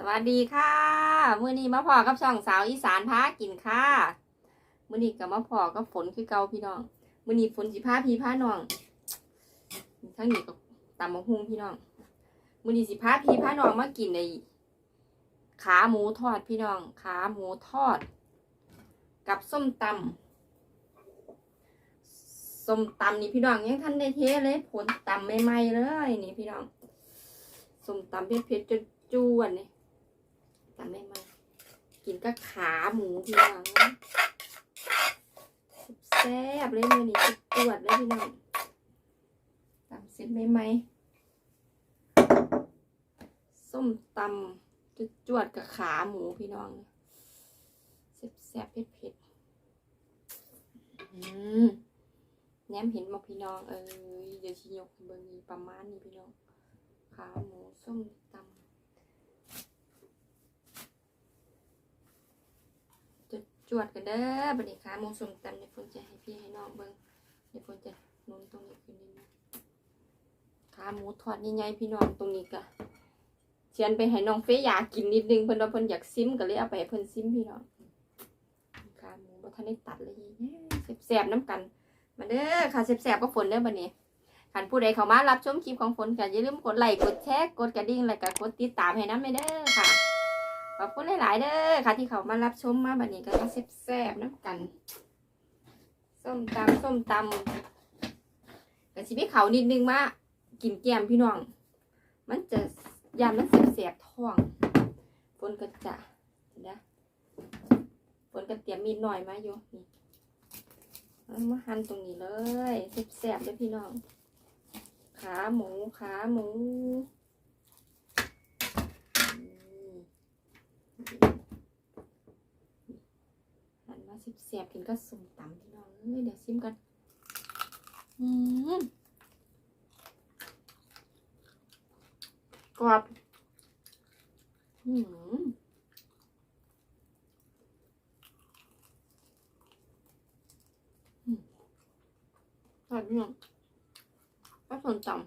สวัสดีค่ะมื้อนี้มาพอกับช่องสาวอีสานพากินค่ะมื้อนี้ก็มาพอกับฝนคือเก่าพี่น้องมื้อนี้ฝนสิพาพี่พาน้องทั้งนี้ก็ตำมะฮุงพี่น้องมื้อนี้สิพาพี่พาน้องมากินในขาหมูทอดพี่น้อง ขาหมูทอด กับส้มตำส้มตำนี่พี่น้องยังทันได้เทเลยผลตำใหม่ๆเลยนี่พี่น้องส้มตำเผ็ดๆจนจวนนี่ จำได้ไหมกินก็ขาหมูพี่น้องแซ่บเลยมือนี้ตรวจเลยพี่น้องตำเสร็จไหมไหมส้มตำจุดจวดกับขาหมูพี่น้องแซ่บเผ็ดเผ็ดๆแหนมเห็นบอกพี่น้องเอ้ยเดี๋ยวชิยกเบอร์นี้ประมาณนี้พี่น้องขาหมูส้มตำ จวดกันเด้อบัดนี้ค่ะมูสมตำในฝนจะให้พี่ให้น้องเบิ่งในฝนจะนุนตรงนี้ขึ้นนิดนึงขาหมูทอดใหญ่ๆพี่น้องตรงนี้ก็เชียนไปให้น้องเฟยอยากกินนิดนึงเพิ่นว่าเพิ่นอยากซิมก็เลยเอาไปให้เพิ่นซิมพี่น้องขาหมูบ่ทันได้ตัดเลยแซ่บๆน้ำกันมาเด้อค่ะแซ่บๆก็ฝนเด้อบัดนี้คันผู้ใดเข้ามารับชมคลิปของฝนก็อย่าลืมกดไลค์กดแชร์กดกระดิ่งแล้วก็กดติดตามให้นำเด้อค่ะ ขอบคุณหลาย ๆ เด้อค่ะ ที่เขามารับชมมาบัดนี้ก็มาแซ่บๆน้ำกัน ส้มตำส้มตำแต่ชีวิตเขานิดนึงมากินแกมพี่น้อง มันจะยามมันเสียบๆท้องฝนก็จะเห็นะฝนก็เตรียมมีหน่อยมาอยู่นี่มาหั่นตรงนี้เลยแซ่บๆเลยพี่น้อง ขาหมูขาหมูนี่ หันมาสิบเสียบกินก็สมตำพี่น้องเอ้ยเดี๋ยวซิมกัน อืมกรอบ อืมอร่อยพี่น้องก็สมตำ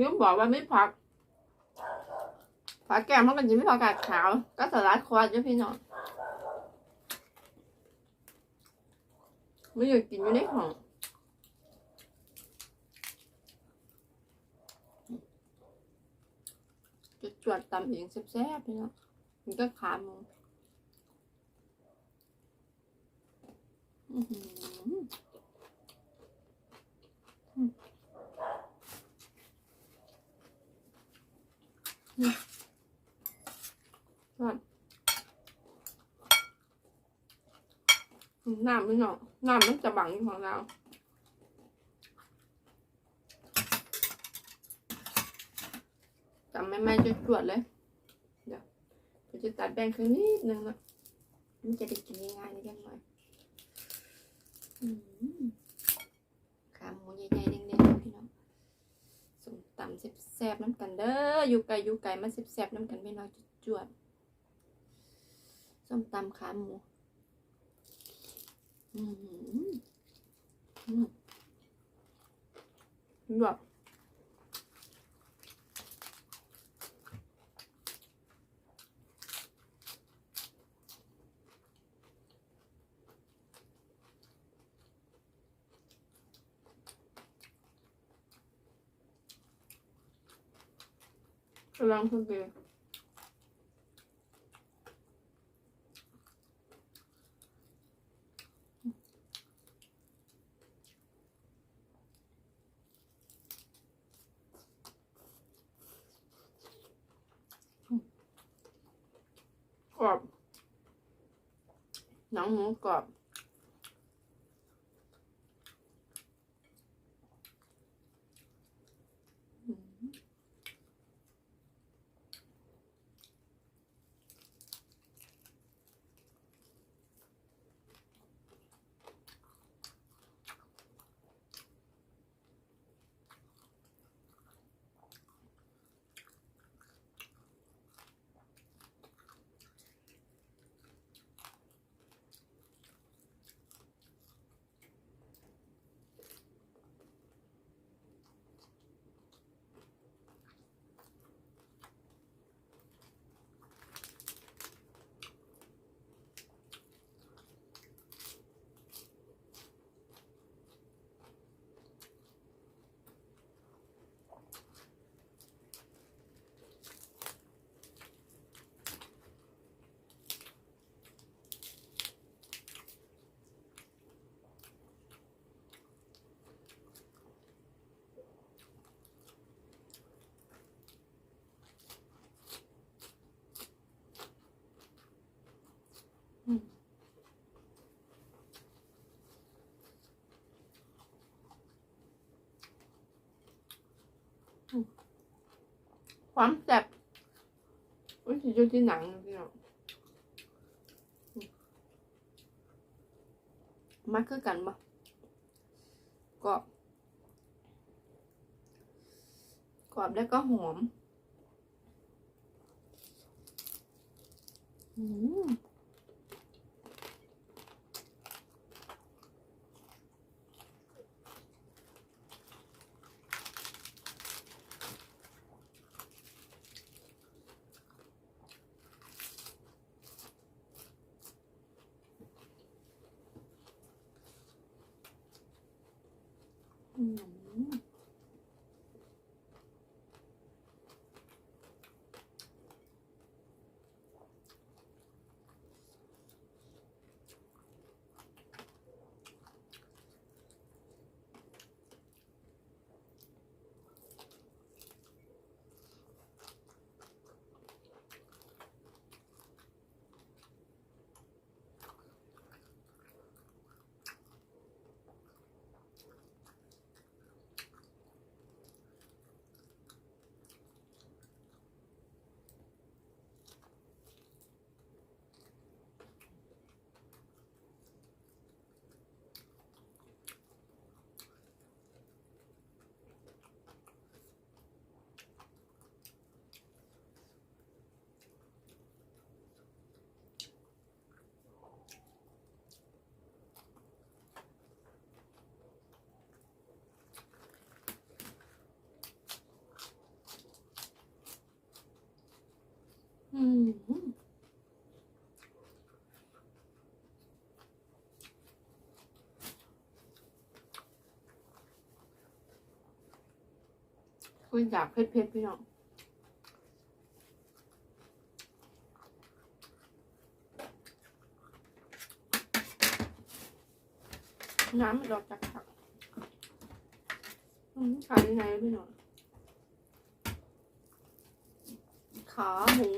ยังบอกว่าไม่พัก ผักแกมเพราะมันจะไม่ผักกาดขาว ก็สลัดคอร์สด้วยพี่น้องไม่อยากกินอยู่ในของจะจวดตำเองแซ่บๆพี่น้องมันก็ขาหมูอื้อหืออืมอืมก่อน น้ำพี่น้องน้ำมันจะบังอยู่ของเราจำไม่ไม่จะจวดเลย เดี๋ยวเดี๋ยวจะตัดแบ่งครึ่งนิดนึงนะมันจะได้กินง่ายๆนิดหน่อยขาหมูใหญ่ๆเด้งๆพี่น้องส้มตำแซ่บๆน้ำกันเด้ออยู่ไก่อยู่ไก่มาแซ่บๆน้ำกันไม่น้อยจวดส้มตำขาหมู อืมอืมแบบกำลังพอดี กรอบ หนังหมูกรอบ ความแซ่บอุ้ยอยู่ที่หนังนะพี่น้องมาคือกันบ่กรอบกรอบแล้วก็หอม อืม อืมอืม คุณอยากเผ็ดๆพี่น้องน้ำมันออกจากผักขายยังไงพี่น้องขาหมู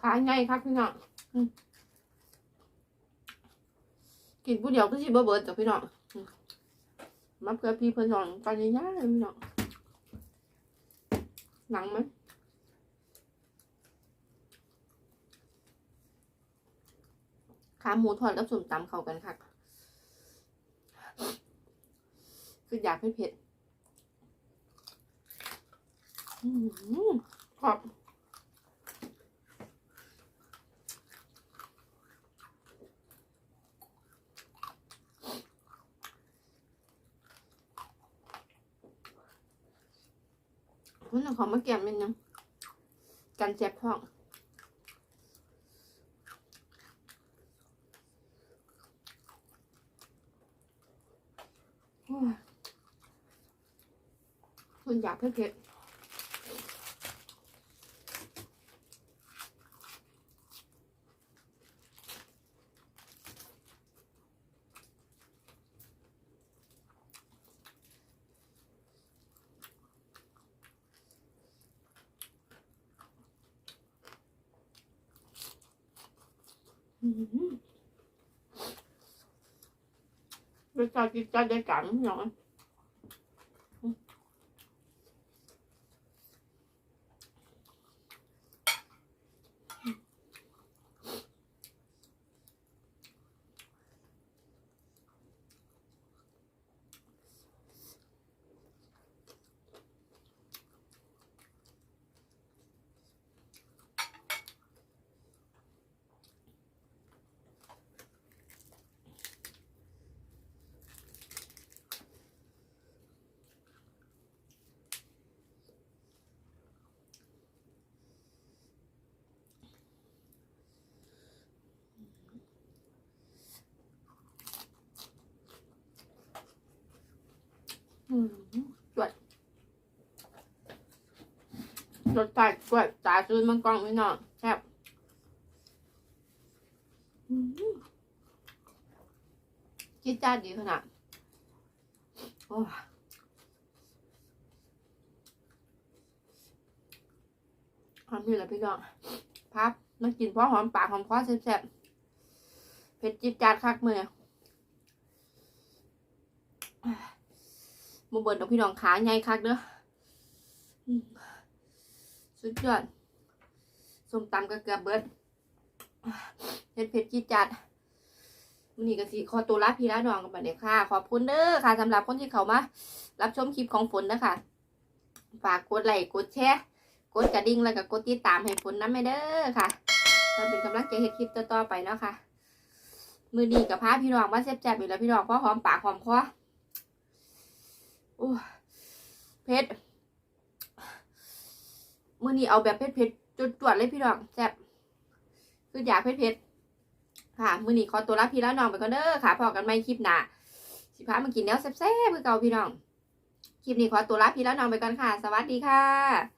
ขายไงครับพี่น้องกินผู้เดียวก็สิบเบิดจ้ะพี่น้องมมาเพื่อพี่เพื่อนสอนตอนนี้ย่าเลยพี่น้องหนังไหมขาหมูทอดกับส้มตำเข้ากันค่ะคืออยากให้เผ็ดอืม ครับคุณเอาของมาแกมเป็นยังกันเจ็บท้องโอ้ยคุณอยากเผ็ดๆ ไปจอดกินจอดได้กันหน่อย รสชาติจวดตาซื้นมังกรพี่นองแซ่บอืมจิ๊ดจ้าดดีขนาดโอ้ทำนี่แหละพี่น้องพับมากินเพราะหอมปากหอมคอแซ่บๆเผ็ดจิ๊ดจ้าดคักมือมาเบิดดอกพี่น้องขาใหญ่คักเด้อ สุดยอดส้มตำกระเกือบเบิดเผ็ดเผ็ดจีดจัดวันนี้ก็สิขอตัวลาพี่ลาน้องกันไปเลยค่ะ ขอบคุณเด้อค่ะสำหรับคนที่เขามา รับชมคลิปของฝนนะคะฝากกดไลค์กดแชร์กดกระดิ่งแล้วก็กดติดตามให้ฝนน้ำให้เด้อค่ะเพื่อเป็นกำลังใจให้คลิปต่อๆไปเนาะค่ะ มือดีกับพาพี่น้องมาแซ่บๆอีกแล้วพี่น้องเพราะหอมปากหอมคอโอ้เผ็ด มื่อนี้เอาแบบเผ็ดเผ็ดๆจวดๆเลยพี่น้องแซ่บคืออยากเผ็ดเผ็ดๆค่ะ มื่อนี้ขอตัวลาพี่แล้วน้องไปก่อนเด้อค่ะพอกันไม่คลิปหนาสิพามากินแนวแซ่บๆคือเก่าพี่น้องคลิปนี้ขอตัวลาพี่แล้วน้องไปก่อนค่ะ สวัสดีค่ะ